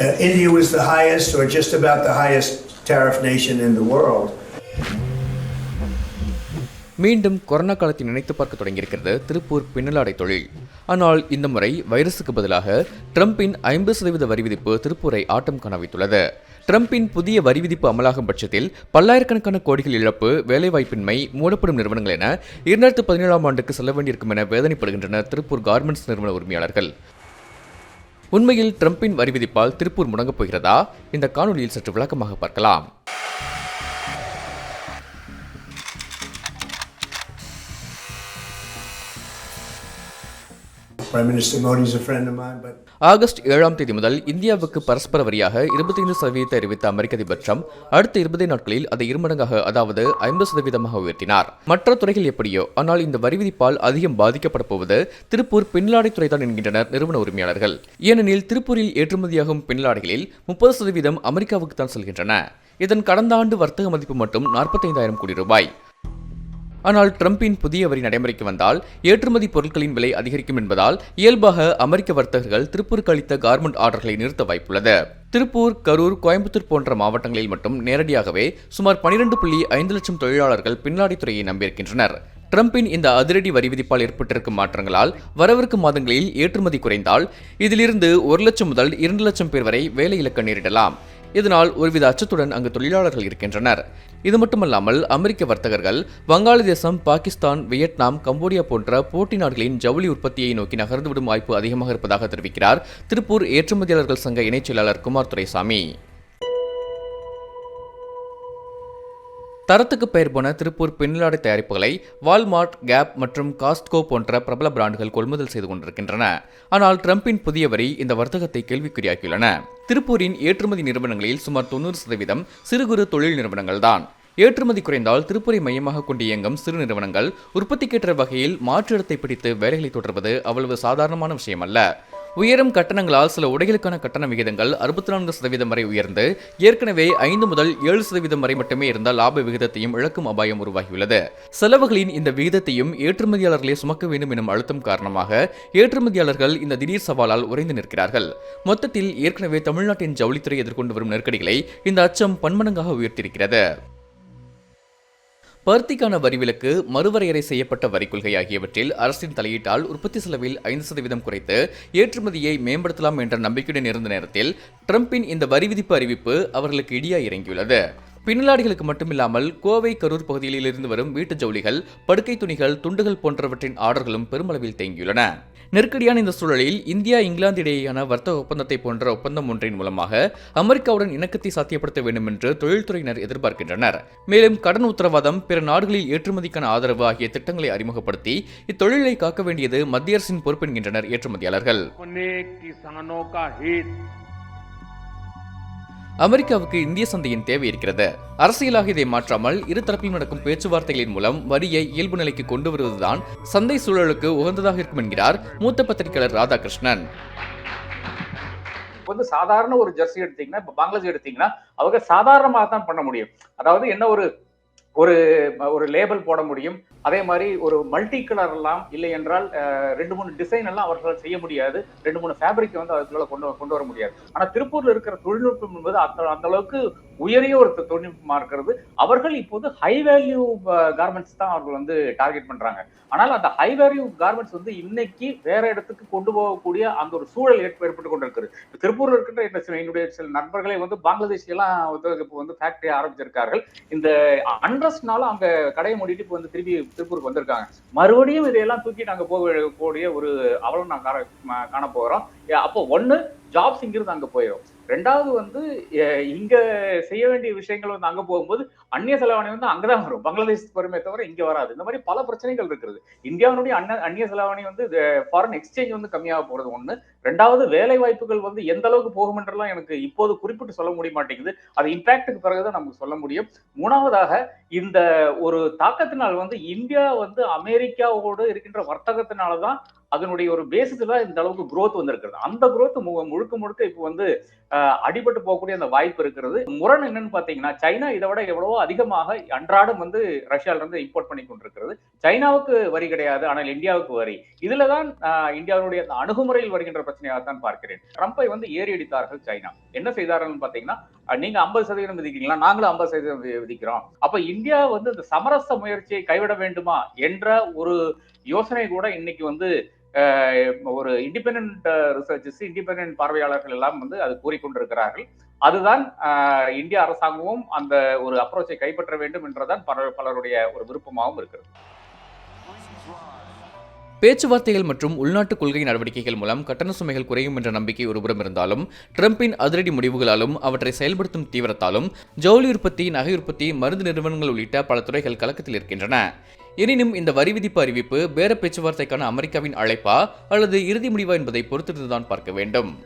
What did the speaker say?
Uh, India was the highest, or just about the highest tariff nation in the world. மீண்டும் corona காலத்தை நினைத்து பார்க்க தொடங்கியிருக்கிறது திருப்பூர் பின்னலாடை தொழில். ஆனால் இந்த முறை வைரஸுக்கு பதிலாக ட்ரம்பின் ஐம்பது சதவீத வரி விதிப்பு திருப்பூரை ஆட்டம் காண வைத்துள்ளது. ட்ரம்பின் புதிய வரி விதிப்பு அமலாகும் பட்சத்தில் பல்லாயிரக்கணக்கான கோடிகள் இழப்பு வேலைவாய்ப்பின்மை மூடப்படும் நிறுவனங்கள் என இரண்டாயிரத்து பதினேழாம் ஆண்டுக்கு செல்ல வேண்டியிருக்கும் என வேதனைப்படுகின்றனர் திருப்பூர் கார்மெண்ட்ஸ் நிறுவன உரிமையாளர்கள். உண்மையில் ட்ரம்பின் வரி விதிப்பால் திருப்பூர் முடங்கப் போகிறதா? இந்த காணொலியில் சற்று விளக்கமாக பார்க்கலாம். ஆகஸ்ட் ஏழாம் தேதி முதல் இந்தியாவுக்கு பரஸ்பர வரியாக இருபத்தைந்து சதவீதத்தை அறிவித்த அமெரிக்க அதிபர் ட்ரம்ப் அடுத்த இருபது நாட்களில் அதை இருமடங்காக அதாவது ஐம்பது சதவீதமாக உயர்த்தினார். மற்ற துறைகள் எப்படியோ ஆனால் இந்த வரி விதிப்பால் அதிகம் பாதிக்கப்பட போவது திருப்பூர் பின்னலாடைத்துறை தான் என்கின்றனர் நிறுவன உரிமையாளர்கள். ஏனெனில் திருப்பூரில் ஏற்றுமதியாகும் பின்லாடைகளில் முப்பது சதவீதம் அமெரிக்காவுக்கு தான் செல்கின்றன. இதன் கடந்த ஆண்டு வர்த்தக மதிப்பு மட்டும் நாற்பத்தைந்தாயிரம் கோடி ரூபாய். ஆனால் ட்ரம்பின் புதிய வரி நடைமுறைக்கு வந்தால் ஏற்றுமதி பொருட்களின் விலை அதிகரிக்கும் என்பதால் இயல்பாக அமெரிக்க வர்த்தகர்கள் திருப்பூருக்கு அளித்த கார்மெண்ட் ஆர்டர்களை நிறுத்த வாய்ப்புள்ளது. திருப்பூர் கரூர் கோயம்புத்தூர் போன்ற மாவட்டங்களில் மட்டும் நேரடியாகவே சுமார் பனிரெண்டு புள்ளி ஐந்து லட்சம் தொழிலாளர்கள் பின்னாடி துறையை நம்பியிருக்கின்றனர். ட்ரம்பின் இந்த அதிரடி வரி விதிப்பால் ஏற்பட்டிருக்கும் மாற்றங்களால் வரவிருக்கும் மாதங்களில் ஏற்றுமதி குறைந்தால் இதிலிருந்து ஒரு லட்சம் முதல் இரண்டு லட்சம் பேர் வரை வேலை இழக்க நேரிடலாம். இதனால் ஒருவித அச்சத்துடன் அங்கு தொழிலாளர்கள் இருக்கின்றனர். இது மட்டுமல்லாமல் அமெரிக்க வர்த்தகர்கள் வங்காளதேசம் பாகிஸ்தான் வியட்நாம் கம்போடியா போன்ற போட்டி நாடுகளின் ஜவுளி உற்பத்தியை நோக்கி நகர்ந்துவிடும் வாய்ப்பு அதிகமாக இருப்பதாக தெரிவிக்கிறார் திருப்பூர் ஏற்றுமதியாளர்கள் சங்க இணைச் செயலாளர் குமார் துரைசாமி. தரத்துக்கு பெயர் போன திருப்பூர் பின்னலாடை தயாரிப்புகளை வால்மார்ட் கேப் மற்றும் காஸ்ட்கோ போன்ற பிரபல பிராண்டுகள் கொள்முதல் செய்து கொண்டிருக்கின்றன. ஆனால் ட்ரம்பின் புதிய வரி இந்த வர்த்தகத்தை கேள்விக்குறியாக்கியுள்ளன. திருப்பூரின் ஏற்றுமதி நிறுவனங்களில் சுமார் தொண்ணூறு சதவீதம் சிறு குறு தொழில் நிறுவனங்கள்தான் ஏற்றுமதி குறைந்தால் திருப்பூரை மையமாக கொண்டு இயங்கும் சிறு நிறுவனங்கள் உற்பத்திக்கேற்ற வகையில் மாற்று இடத்தை பிடித்து வேலைகளை தொடர்வது அவ்வளவு சாதாரணமான விஷயமல்ல. உயரும் கட்டணங்களால் சில உடைகளுக்கான கட்டண விகிதங்கள் அறுபத்தி நான்கு சதவீதம் வரை உயர்ந்து ஏற்கனவே ஐந்து முதல் ஏழு சதவீதம் வரை மட்டுமே இருந்த லாப விகிதத்தையும் இழக்கும் அபாயம் உருவாகியுள்ளது. செலவுகளின் இந்த விகிதத்தையும் ஏற்றுமதியாளர்களே சுமக்க வேண்டும் எனும் அழுத்தம் காரணமாக ஏற்றுமதியாளர்கள் இந்த திடீர் சவாலால் உறைந்து நிற்கிறார்கள். மொத்தத்தில் ஏற்கனவே தமிழ்நாட்டின் ஜவுளித்துறை எதிர்கொண்டு வரும் நெருக்கடிகளை இந்த அச்சம் பன்மடங்காக உயர்த்தியிருக்கிறது. பருத்திக்கான வரிவிலக்கு மறுவரையறை செய்யப்பட்ட வரி கொள்கை ஆகியவற்றில் அரசின் தலையீட்டால் உற்பத்தி செலவில் ஐந்து சதவீதம் குறைத்து ஏற்றுமதியை மேம்படுத்தலாம் என்ற நம்பிக்கையுடன் இருந்த நேரத்தில் ட்ரம்பின் இந்த வரி விதிப்பு அறிவிப்பு அவர்களுக்கு இடியா இறங்கியுள்ளது. பின்னலாடிகளுக்கு மட்டுமில்லாமல் கோவை கரூர் பகுதிகளில் இருந்து வரும் வீட்டு ஜவுளிகள் படுக்கை துணிகள் துண்டுகள் போன்றவற்றின் ஆர்டர்களும் பெருமளவில் தேங்கியுள்ளன. நெருக்கடியான இந்த சூழலில் இந்தியா இங்கிலாந்து இடையேயான வர்த்தக ஒப்பந்தத்தை போன்ற ஒப்பந்தம் ஒன்றின் மூலமாக அமெரிக்காவுடன் இணக்கத்தை சாத்தியப்படுத்த வேண்டும் என்று தொழில்துறையினர் எதிர்பார்க்கின்றனர். மேலும் கடன் உத்தரவாதம் பிற நாடுகளில் ஏற்றுமதிக்கான ஆதரவு ஆகிய திட்டங்களை அறிமுகப்படுத்தி இத்தொழிலை காக்க வேண்டியது மத்திய அரசின் பொறுப்பென்கின்றனர் ஏற்றுமதியாளர்கள். அமெரிக்காவுக்கு இந்திய சந்தையின் தேவை இருக்கிறது. அரசியலாக இதை மாற்றாமல் இருதரப்பில் நடக்கும் பேச்சுவார்த்தைகளின் மூலம் வரியை இயல்பு நிலைக்கு கொண்டு வருவதுதான் சந்தை சூழலுக்கு உகந்ததாக இருக்கும் என்கிறார் மூத்த பத்திரிகையாளர் ராதாகிருஷ்ணன். இப்போ வந்து சாதாரண ஒரு ஜெர்சி எடுத்தீங்கன்னா இப்போ பங்களாதேஷ் எடுத்தீங்கன்னா அவங்க சாதாரணமாக தான் பண்ண முடியும். அதாவது என்ன ஒரு ஒரு ஒரு லேபிள் போட முடியும். அதே மாதிரி ஒரு மல்டி கலர் எல்லாம் இல்லை என்றால் ரெண்டு மூணு டிசைன் எல்லாம் அவர்களால் செய்ய முடியாது. ரெண்டு மூணு ஃபேப்ரிக் வந்து அதுக்குள்ள கொண்டு கொண்டு வர முடியாது. ஆனா திருப்பூர்ல இருக்கிற தொழில்நுட்பம் என்பது அந்த அந்த அளவுக்கு உயரிய ஒரு தொழில்நுட்பமா இருக்கிறது. அவர்கள் இப்போது ஹை வேல்யூ கார்மெண்ட்ஸ் தான் அவர்கள் வந்து டார்கெட் பண்றாங்க. ஆனால் அந்த ஹை வேல்யூ கார்மெண்ட்ஸ் வந்து இன்னைக்கு வேற இடத்துக்கு கொண்டு போகக்கூடிய அந்த ஒரு சூழல் ஏற்பட்டு கொண்டிருக்கிறது. இப்ப திருப்பூர்ல இருக்கின்ற சில- என்னுடைய சில நண்பர்களை வந்து பங்களாதேஷ் எல்லாம் வந்து இப்போ வந்து ஃபேக்டரி ஆரம்பிச்சிருக்கார்கள். இந்த அண்ட்ரஸ்னால அங்க கடையை மூடிட்டு இப்போ வந்து திருப்பி திருப்பூருக்கு வந்திருக்காங்க. மறுபடியும் இதையெல்லாம் தூக்கிட்டு அங்க போக கூடிய ஒரு அவலம் நான் காண போகிறோம் அப்போ ஒண்ணு ஜாப்ஸ் இங்கிருந்து அங்க போயிடும் ரெண்டாவது வந்து இங்க செய்ய வேண்டிய விஷயங்கள் வந்து அங்க போகும்போது அந்நிய செலாவணி வந்து அங்கதான் வரும். பங்களாதேஷ் வருமே தவிர இங்க வராது. இந்த மாதிரி பல பிரச்சனைகள் இருக்கிறது. இந்தியாவினுடைய அன்ன அந்நிய செலாவணி வந்து ஃபாரின் எக்ஸ்சேஞ்ச் வந்து கம்மியாக போறது ஒண்ணு. ரெண்டாவது வேலை வாய்ப்புகள் வந்து எந்த அளவுக்கு போகும் என்றெல்லாம் எனக்கு இப்போது குறிப்பிட்டு சொல்ல முடிய மாட்டேங்குது. அது இம்பாக்டுக்கு பிறகுதான் நமக்கு சொல்ல முடியும். மூணாவதாக இந்த ஒரு தாக்கத்தினால் வந்து இந்தியா வந்து அமெரிக்காவோடு இருக்கின்ற வர்த்தகத்தினால தான் அதனுடைய ஒரு பேசிஸ்ல தான் இந்த அளவுக்கு குரோத் வந்திருக்கிறது. அந்த குரோத் மு- முழுக்க முழுக்க இப்போ வந்து அடிபட்டு போகக்கூடிய அந்த வாய்ப்பு இருக்கிறது. முரண் என்னன்னு பாத்தீங்கன்னா சைனா இதை விட எவ்வளவோ அதிகமாக அன்றாடம் வந்து ரஷ்யால இருந்து இம்போர்ட் பண்ணி கொண்டிருக்கிறது. சைனாவுக்கு வரி கிடையாது ஆனால் இந்தியாவுக்கு வரி. இதுலதான் ஆஹ், இந்தியாவுடைய அந்த அணுகுமுறையில் வருகின்ற பிரச்சனையாக தான் பார்க்கிறேன். ட்ரம்பை வந்து ஏறி அடித்தார்கள் சைனா. என்ன செய்தார்கள் பாத்தீங்கன்னா நீங்க ஐம்பது சதவீதம் விதிக்கிறீங்களா? நாங்களும் ஐம்பது சதவீதம் விதிக்கிறோம். அப்ப இந்தியா வந்து இந்த சமரச முயற்சியை கைவிட வேண்டுமா என்ற ஒரு யோசனை கூட இன்னைக்கு வந்து ஒரு இண்டிபெண்ட் ரிசர்ச்சர்ஸ் இண்டிபெண்ட் பார்வையாளர்கள் எல்லாம் வந்து அது கூறிக்கொண்டிருக்கிறார்கள். அதுதான் ஆஹ், இந்திய அரசாங்கமும் அந்த ஒரு அப்ரோச்சை கைப்பற்ற வேண்டும் என்றுதான் பல பலருடைய ஒரு விருப்பமாகவும் இருக்கிறது. பேச்சுவார்த்தைகள் மற்றும் உள்நாட்டு கொள்கை நடவடிக்கைகள் மூலம் கட்டண சுமைகள் குறையும் என்ற நம்பிக்கை ஒருபுறம் இருந்தாலும் ட்ரம்பின் அதிரடி முடிவுகளாலும் அவற்றை செயல்படுத்தும் தீவிரத்தாலும் ஜவுளி உற்பத்தி நகை உற்பத்தி மருந்து நிறுவனங்கள் உள்ளிட்ட பல துறைகள் கலக்கத்தில் இருக்கின்றன. எனினும் இந்த வரி விதிப்பு அறிவிப்பு பேர பேச்சுவார்த்தைக்கான அமெரிக்காவின் அழைப்பா அல்லது இறுதி முடிவா என்பதை பொறுத்திருந்துதான் பார்க்க வேண்டும்.